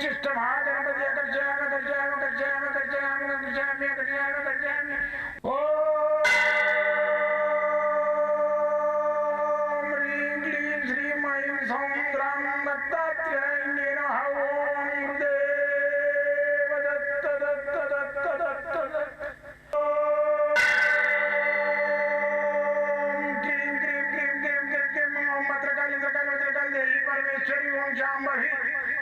चिष्ट महागणपति अकर्षयाम अकर्षयाम अकर्षयाम अकर्षयाम अकर्षयामि अकर्षयाम अकर्षयामि ॐ ह्रीं क्लीं श्रीं ऐं सौं ग्रां दत्तात्रेयण्ये नमः ॐ हृदेव ओम परमेश्वरी ओम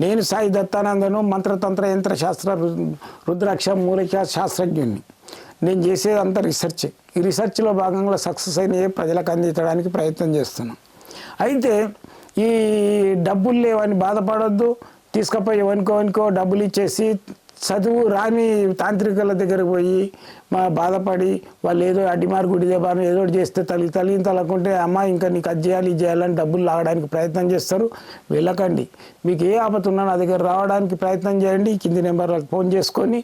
నేను సాయి దత్తానందను మంత్రతంత్ర యంత్ర శాస్త్ర రుద్రాక్ష మూలిక శాస్త్రజ్ఞుణ్ణి. నేను చేసేది అంత రీసెర్చ్. ఈ రీసెర్చ్లో భాగంగా సక్సెస్ అయినవి ప్రజలకు అందించడానికి ప్రయత్నం చేస్తున్నాను. అయితే ఈ డబ్బులు లేవని బాధపడొద్దు. తీసుకపోయి ఎవరికో ఎవరికో డబ్బులు ఇచ్చేసి చదువు రాని తాంత్రికుల దగ్గరకు పోయి మా బాధపడి వాళ్ళు ఏదో అడ్డిమారు గుడి దేబాను ఏదో ఒకటి చేస్తే తల్లి తల్లిని తలకుంటే అమ్మ ఇంకా నీకు అది చేయాలి ఇది చేయాలని డబ్బులు లాగడానికి ప్రయత్నం చేస్తారు. వెళ్ళకండి. మీకు ఏ ఆపద ఉన్నా నా దగ్గర రావడానికి ప్రయత్నం చేయండి. కింది నెంబర్లకు ఫోన్ చేసుకొని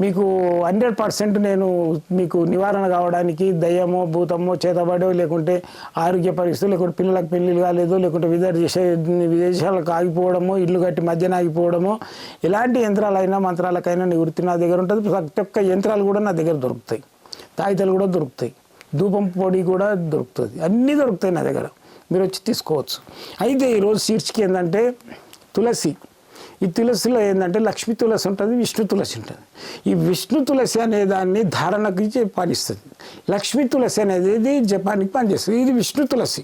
మీకు హండ్రెడ్ పర్సెంట్ నేను మీకు నివారణ కావడానికి దయ్యమో భూతమో చేతబడో లేకుంటే ఆరోగ్య పరిస్థితులు లేకుంటే పిల్లలకు పెళ్ళిళ్ళు కాలేదు లేకుంటే విదేశ విదేశాలకు ఆగిపోవడమో ఇల్లు కట్టి మధ్యన ఆగిపోవడమో ఎలాంటి యంత్రాలైనా మంత్రాలకైనా నివృత్తి నా దగ్గర ఉంటుంది. ప్రతి ఒక్క యంత్రాలు కూడా నా దగ్గర దొరుకుతాయి. తాయితలు కూడా దొరుకుతాయి. ధూపం పొడి కూడా దొరుకుతుంది. అన్నీ దొరుకుతాయి నా దగ్గర. మీరు వచ్చి తీసుకోవచ్చు. అయితే ఈరోజు శీర్షిక ఏంటంటే తులసి. ఈ తులసిలో ఏంటంటే లక్ష్మీ తులసి ఉంటుంది విష్ణు తులసి ఉంటుంది. ఈ విష్ణు తులసి అనే దాన్ని ధారణకి పనిస్తుంది లక్ష్మీ తులసి అనేది ఇది జపానికి పనిచేస్తుంది. ఇది విష్ణు తులసి.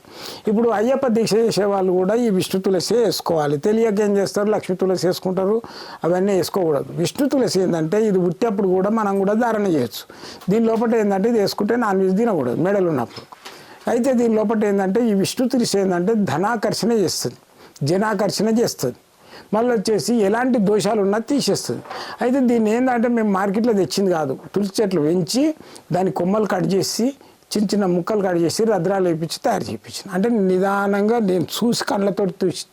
ఇప్పుడు అయ్యప్ప దీక్ష చేసే వాళ్ళు కూడా ఈ విష్ణు తులసి వేసుకోవాలి. తెలియక ఏం చేస్తారు? లక్ష్మీ తులసి వేసుకుంటారు. అవన్నీ వేసుకోకూడదు. విష్ణు తులసి ఏంటంటే ఇది ఉట్టేప్పుడు కూడా మనం కూడా ధారణ చేయొచ్చు. దీని లోపల ఏంటంటే ఇది వేసుకుంటే నాన్ వెజ్ తినకూడదు మెడలు ఉన్నప్పుడు. అయితే దీని లోపల ఏంటంటే ఈ విష్ణు తులసి ఏంటంటే ధనాకర్షణ చేస్తుంది. జనాకర్షణ చేస్తుంది. మళ్ళీ వచ్చేసి ఎలాంటి దోషాలు ఉన్నా తీసేస్తుంది. అయితే దీన్ని ఏంటంటే మేము మార్కెట్లో తెచ్చింది కాదు. తులసి చెట్లు పెంచి దాని కొమ్మలు కట్ చేసి చిన్న చిన్న ముక్కలు కట్ చేసి రద్రాలు వేయించి తయారు చేయించిన. అంటే నిదానంగా నేను చూసి కళ్ళతో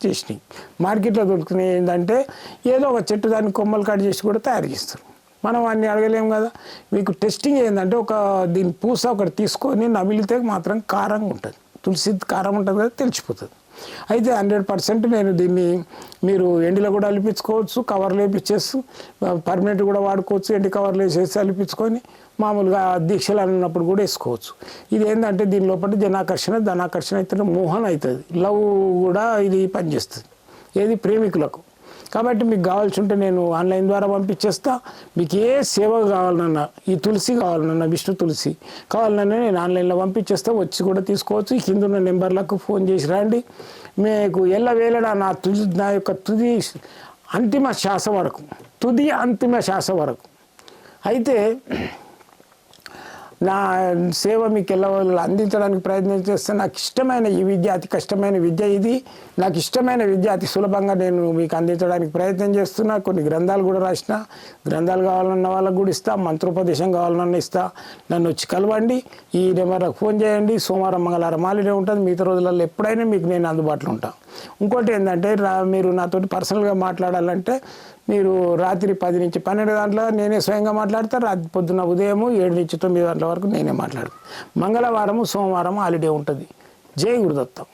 చేసినాయి. మార్కెట్లో దొరుకుతున్నాయి ఏంటంటే ఏదో ఒక చెట్టు దాన్ని కొమ్మలు కట్ చేసి కూడా తయారు చేస్తారు. మనం అన్ని అడగలేము కదా. మీకు టెస్టింగ్ ఏంటంటే ఒక దీని పూస ఒకటి తీసుకొని నమిలితే మాత్రం కారంగా ఉంటుంది. తులసి కారం ఉంటుంది కదా తెలిసిపోతుంది. అయితే హండ్రెడ్ పర్సెంట్ నేను దీన్ని మీరు ఎండిలో కూడా అలిపించుకోవచ్చు కవర్లు వేపించేసి పర్మనెంట్ కూడా వాడుకోవచ్చు ఎండి కవర్లు వేసేసి అలిపించుకొని మామూలుగా దీక్షలు అన్నప్పుడు కూడా వేసుకోవచ్చు. ఇది ఏంటంటే దీని లోపల జనాకర్షణ ధనాకర్షణ అయితే మోహన్ అవుతుంది. లవ్ కూడా ఇది పనిచేస్తుంది. ఏది ప్రేమికులకు. కాబట్టి మీకు కావాల్సి ఉంటే నేను ఆన్లైన్ ద్వారా పంపించేస్తా. మీకు ఏ సేవ కావాలన్నా ఈ తులసి కావాలన్నా విష్ణు తులసి కావాలన్నా నేను ఆన్లైన్లో పంపించేస్తా. వచ్చి కూడా తీసుకోవచ్చు. ఈ కింద ఉన్న నెంబర్లకు ఫోన్ చేసి రండి. మీకు ఎలా వేళడా నా తుది నా యొక్క తుది అంతిమ శ్వాస వరకు తుది అంతిమ శ్వాస వరకు. అయితే నా సేవ మీకు ఎలా అందించడానికి ప్రయత్నం చేస్తే నాకు ఇష్టమైన ఈ విద్య అతి కష్టమైన విద్య ఇది. నాకు ఇష్టమైన విద్య అతి సులభంగా నేను మీకు అందించడానికి ప్రయత్నం చేస్తున్నా. కొన్ని గ్రంథాలు కూడా రాసిన. గ్రంథాలు కావాలన్న వాళ్ళకు కూడా ఇస్తా. మంత్రోపదేశం కావాలన్నా ఇస్తా. నన్ను వచ్చి కలవండి. ఈ నెంబర్కి ఫోన్ చేయండి. సోమవారం మంగళవారం మాలినే ఉంటుంది. మిగతా రోజులలో ఎప్పుడైనా మీకు నేను అందుబాటులో ఉంటాను ఇంకోటి ఏంటంటే రా మీరు నాతోటి పర్సనల్గా మాట్లాడాలంటే మీరు రాత్రి పది నుంచి పన్నెండు గంటల నేనే స్వయంగా మాట్లాడతా రాత్రి పొద్దున్న ఉదయం ఏడు నుంచి తొమ్మిది గంటల వరకు నేనే మాట్లాడతాను మంగళవారము సోమవారం హాలిడే ఉంటుంది. జై గురుదత్తం.